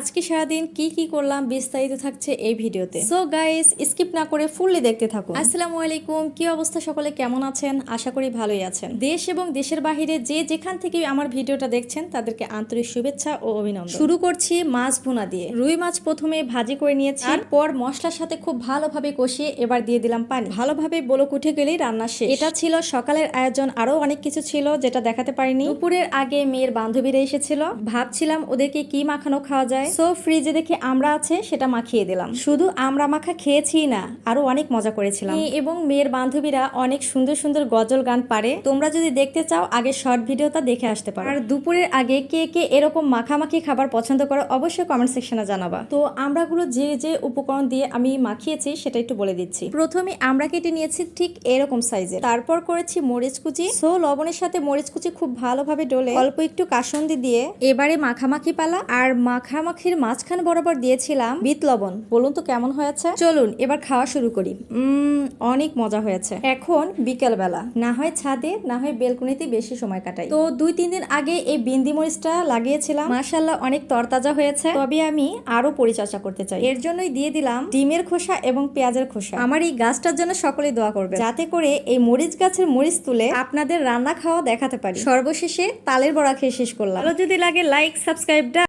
আজকে সারাদিন কি কি করলাম বিস্তারিত থাকছে এই ভিডিওতে। সো গাইস স্কিপ না করে ফুললি দেখতে থাকুন। আসসালামু আলাইকুম, কি অবস্থা সকলে? কেমন আছেন? আশা করি ভালোই আছেন। দেশ এবং দেশের বাহিরে যে যেখান থেকে আমার ভিডিওটা দেখছেন, তাদেরকে আন্তরিক শুভেচ্ছা ও অভিনন্দন। শুরু করছি মাছ ভুনা দিয়ে। রুই মাছ প্রথমে ভাজি করে নিয়েছি। তারপর মশলার সাথে খুব ভালোভাবে কষিয়ে এবার দিয়ে দিলাম পানি। ভালোভাবে বলক উঠে গেলেই রান্না শেষ। এটা ছিল সকালের আয়োজন, আরও অনেক কিছু ছিল যেটা দেখাতে পারিনি। দুপুরের আগে মেয়ের বান্ধবীরা এসেছিল। ভাবছিলাম ওদেরকে কি মাখানো খাওয়া যায়। সো ফ্রিজে দেখে আমরা আছে সেটা মাখিয়ে দিলাম। শুধু আমরা মাখা খেয়েছি না আরও অনেক মজা করেছিলাম। এবং মেয়ের বান্ধবীরা অনেক সুন্দর সুন্দর গজল গান পারে। তোমরা যদি দেখতে চাও আগে শর্ট ভিডিওটা দেখে আসতে পারো। আর দুপুরের আগে কে কে এরকম মাখামাখি খাবার পছন্দ করো অবশ্যই কমেন্ট সেকশনে জানাবা। তো আমরাগুলো যে যে উপকরণ দিয়ে আমি মাখিয়েছি সেটা একটু বলে দিচ্ছি। প্রথমে আমরা কেটে নিয়েছি ঠিক এরকম সাইজের তারপর করেছি মরিচ কুচি। সো লবণের সাথে মরিচ কুচি খুব ভালোভাবে ডলে অল্প একটু কাসন্দি দিয়ে এবারে মাখামাখি পালা। আর মাখামাখির মাঝখান বরাবর দিয়েছিলাম বিট লবণ। বলুন তো কেমন হয়েছে? চলুন এবার খাওয়া শুরু করি। উম, অনেক মজা হয়েছে। এখন বিকেল বেলা না হয় ছাদে না হয় বেলকুনিতে বেশি সময় কাটাই। তো দুই তিন দিন আগে এই বিন্দি মরিচটা লাগিয়েছিলাম। মাশাল্লাহ অনেক তরতাজা হয়েছে। তবে আমি আরও পরিচর্যা করতে চাই। এর জন্যই দিয়ে দিলাম ডিমের খোসা এবং পেঁয়াজের খোসা। আমার এই গাছটার জন্য সকলেই দোয়া করবে যাতে করে এই মরিচ গাছের মরিচ তুলে আপনাদের রান্না খাওয়া দেখাতে পারি। সর্বশেষে তালের বড়া খেয়ে শেষ করলাম। যদি লাগে লাইক সাবস্ক্রাইবটা